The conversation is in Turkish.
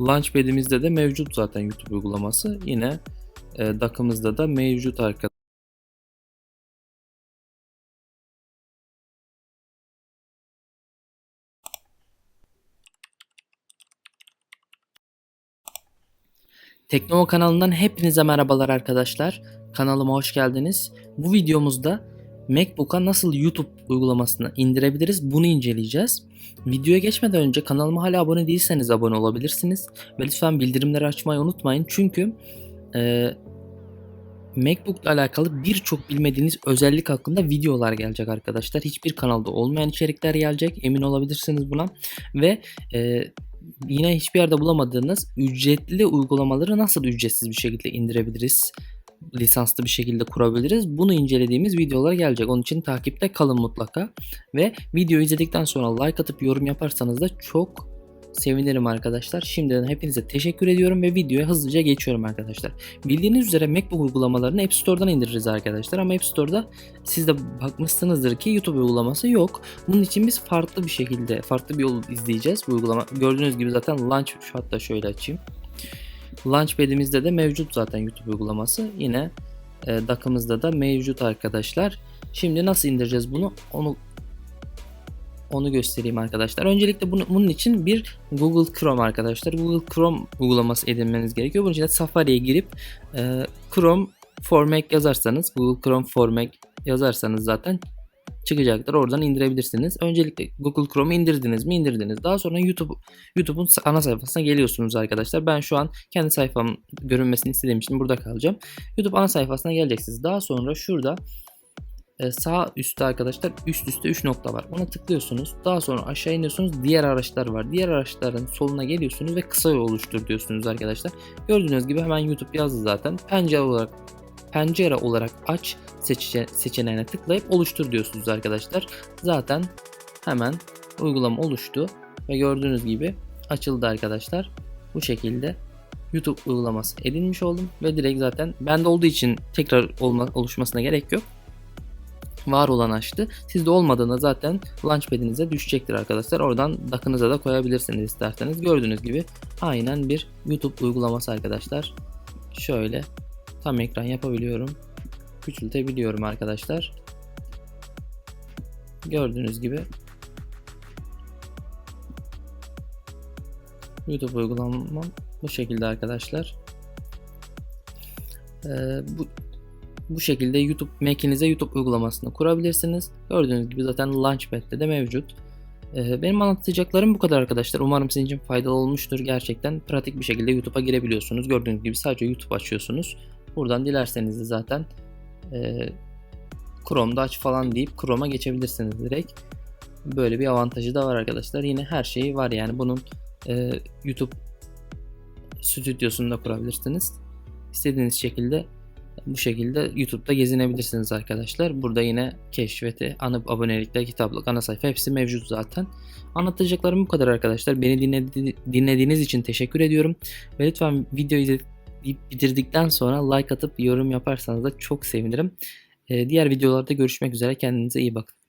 Launchpad'imizde de mevcut zaten YouTube uygulaması. Yine e, DAC'ımızda da mevcut arkadaşlar. Teknova kanalından hepinize merhabalar arkadaşlar. Kanalıma hoş geldiniz. Bu videomuzda MacBook'a nasıl YouTube uygulamasını indirebiliriz bunu inceleyeceğiz. Videoya geçmeden önce kanalıma hala abone değilseniz abone olabilirsiniz. Ve lütfen bildirimleri açmayı unutmayın çünkü e, MacBook ile alakalı birçok bilmediğiniz özellik hakkında videolar gelecek arkadaşlar. Hiçbir kanalda olmayan içerikler gelecek emin olabilirsiniz buna. Ve e, yine hiçbir yerde bulamadığınız ücretli uygulamaları nasıl ücretsiz bir şekilde indirebiliriz? Lisanslı bir şekilde kurabiliriz. Bunu incelediğimiz videolar gelecek. Onun için takipte kalın mutlaka. Ve video izledikten sonra like atıp yorum yaparsanız da çok sevinirim arkadaşlar. Şimdiden hepinize teşekkür ediyorum ve videoya hızlıca geçiyorum arkadaşlar. Bildiğiniz üzere MacBook uygulamalarını App Store'dan indiririz arkadaşlar ama App Store'da siz de bakmışsınızdır ki YouTube uygulaması yok. Bunun için biz farklı bir şekilde, farklı bir yol izleyeceğiz bu uygulama. Gördüğünüz gibi zaten Launch, şu hatta şöyle açayım. Launchpad'imizde de mevcut zaten YouTube uygulaması. Yine e, DAC'ımızda da mevcut arkadaşlar. Şimdi nasıl indireceğiz bunu? Onu onu göstereyim arkadaşlar. Öncelikle bunu, bunun için bir Google Chrome arkadaşlar. Google Chrome uygulaması edinmeniz gerekiyor. Bunun için de Safari'ye girip e, Chrome for Mac yazarsanız, Google Chrome for Mac yazarsanız zaten çıkacaktır. Oradan indirebilirsiniz. Öncelikle Google Chrome'u indirdiniz mi? indirdiniz. Daha sonra YouTube YouTube'un ana sayfasına geliyorsunuz arkadaşlar. Ben şu an kendi sayfam görünmesini istediğim için burada kalacağım. YouTube ana sayfasına geleceksiniz. Daha sonra şurada e, sağ üstte arkadaşlar üst üste 3 nokta var. Ona tıklıyorsunuz. Daha sonra aşağı iniyorsunuz. Diğer araçlar var. Diğer araçların soluna geliyorsunuz ve kısa yol oluştur diyorsunuz arkadaşlar. Gördüğünüz gibi hemen YouTube yazdı zaten. Pencere olarak pencere olarak aç seçe seçeneğine tıklayıp oluştur diyorsunuz arkadaşlar. Zaten hemen uygulama oluştu ve gördüğünüz gibi açıldı arkadaşlar. Bu şekilde YouTube uygulaması edinmiş oldum ve direkt zaten bende olduğu için tekrar olma, oluşmasına gerek yok. Var olan açtı. Sizde olmadığında zaten Launchpad'inize düşecektir arkadaşlar. Oradan DAC'ınıza da koyabilirsiniz isterseniz. Gördüğünüz gibi aynen bir YouTube uygulaması arkadaşlar. Şöyle tam ekran yapabiliyorum. Küçültebiliyorum arkadaşlar. Gördüğünüz gibi YouTube uygulamam bu şekilde arkadaşlar. Ee, bu bu şekilde YouTube Mac'inize YouTube uygulamasını kurabilirsiniz. Gördüğünüz gibi zaten Launchpad'de de mevcut. Ee, benim anlatacaklarım bu kadar arkadaşlar. Umarım sizin için faydalı olmuştur. Gerçekten pratik bir şekilde YouTube'a girebiliyorsunuz. Gördüğünüz gibi sadece YouTube açıyorsunuz. Buradan dilerseniz de zaten e, Chrome'da aç falan deyip Chrome'a geçebilirsiniz direkt. Böyle bir avantajı da var arkadaşlar. Yine her şeyi var yani bunun e, YouTube stüdyosunu da kurabilirsiniz. İstediğiniz şekilde bu şekilde YouTube'da gezinebilirsiniz arkadaşlar. Burada yine keşfeti, anıp abonelikler, kitaplık, ana sayfa hepsi mevcut zaten. Anlatacaklarım bu kadar arkadaşlar. Beni dinledi, dinlediğiniz için teşekkür ediyorum. Ve lütfen videoyu bitirdikten sonra like atıp yorum yaparsanız da çok sevinirim. Diğer videolarda görüşmek üzere. Kendinize iyi bakın.